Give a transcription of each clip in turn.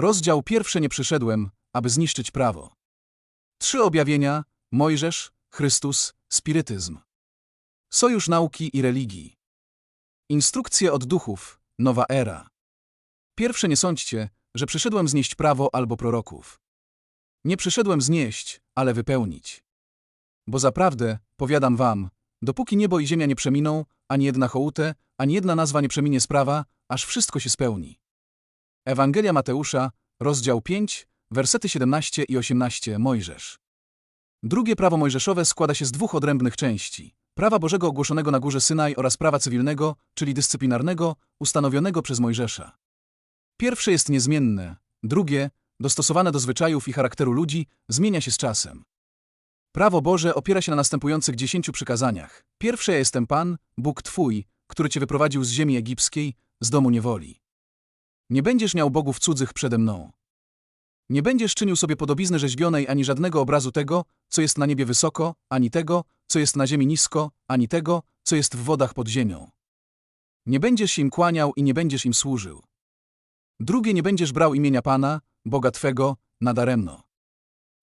Rozdział pierwszy nie przyszedłem, aby zniszczyć prawo. Trzy objawienia, Mojżesz, Chrystus, spirytyzm. Sojusz nauki i religii. Instrukcje od duchów, nowa era. Pierwsze nie sądźcie, że przyszedłem znieść prawo albo proroków. Nie przyszedłem znieść, ale wypełnić. Bo zaprawdę, powiadam wam, dopóki niebo i ziemia nie przeminą, ani jedna hołute, ani jedna nazwa nie przeminie z prawa, aż wszystko się spełni. Ewangelia Mateusza, rozdział 5, wersety 17 i 18 Mojżesz. Drugie prawo mojżeszowe składa się z dwóch odrębnych części. Prawa Bożego ogłoszonego na górze Synaj oraz prawa cywilnego, czyli dyscyplinarnego, ustanowionego przez Mojżesza. Pierwsze jest niezmienne, drugie, dostosowane do zwyczajów i charakteru ludzi, zmienia się z czasem. Prawo Boże opiera się na następujących dziesięciu przykazaniach. Pierwsze ja jestem Pan, Bóg Twój, który Cię wyprowadził z ziemi egipskiej, z domu niewoli. Nie będziesz miał bogów cudzych przede mną. Nie będziesz czynił sobie podobizny rzeźbionej ani żadnego obrazu tego, co jest na niebie wysoko, ani tego, co jest na ziemi nisko, ani tego, co jest w wodach pod ziemią. Nie będziesz im kłaniał i nie będziesz im służył. Drugie nie będziesz brał imienia Pana, Boga Twego, nadaremno.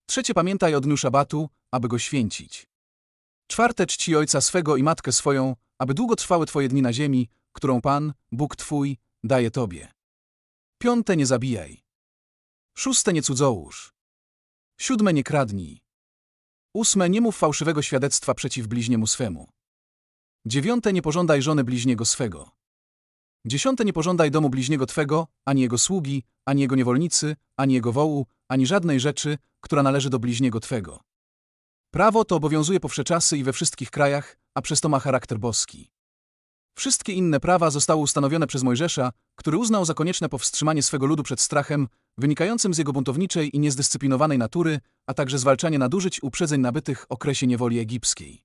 Trzecie pamiętaj o dniu szabatu, aby go święcić. Czwarte czci ojca swego i matkę swoją, aby długo trwały Twoje dni na ziemi, którą Pan, Bóg Twój, daje Tobie. Piąte nie zabijaj. Szóste nie cudzołóż. Siódme nie kradnij. Ósme nie mów fałszywego świadectwa przeciw bliźniemu swemu. Dziewiąte nie pożądaj żony bliźniego swego. Dziesiąte nie pożądaj domu bliźniego twego, ani jego sługi, ani jego niewolnicy, ani jego wołu, ani żadnej rzeczy, która należy do bliźniego twego. Prawo to obowiązuje po wsze czasy i we wszystkich krajach, a przez to ma charakter boski. Wszystkie inne prawa zostały ustanowione przez Mojżesza, który uznał za konieczne powstrzymanie swego ludu przed strachem, wynikającym z jego buntowniczej i niezdyscyplinowanej natury, a także zwalczanie nadużyć uprzedzeń nabytych okresie niewoli egipskiej.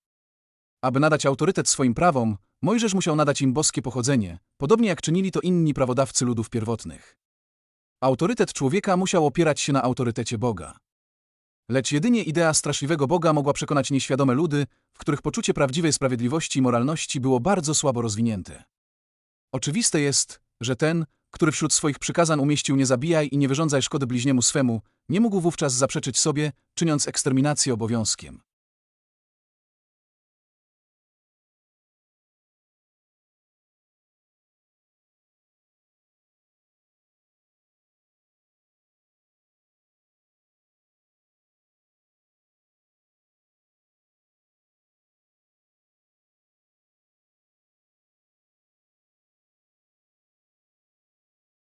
Aby nadać autorytet swoim prawom, Mojżesz musiał nadać im boskie pochodzenie, podobnie jak czynili to inni prawodawcy ludów pierwotnych. Autorytet człowieka musiał opierać się na autorytecie Boga. Lecz jedynie idea straszliwego Boga mogła przekonać nieświadome ludy, w których poczucie prawdziwej sprawiedliwości i moralności było bardzo słabo rozwinięte. Oczywiste jest, że ten, który wśród swoich przykazań umieścił nie zabijaj i nie wyrządzaj szkody bliźniemu swemu, nie mógł wówczas zaprzeczyć sobie, czyniąc eksterminację obowiązkiem.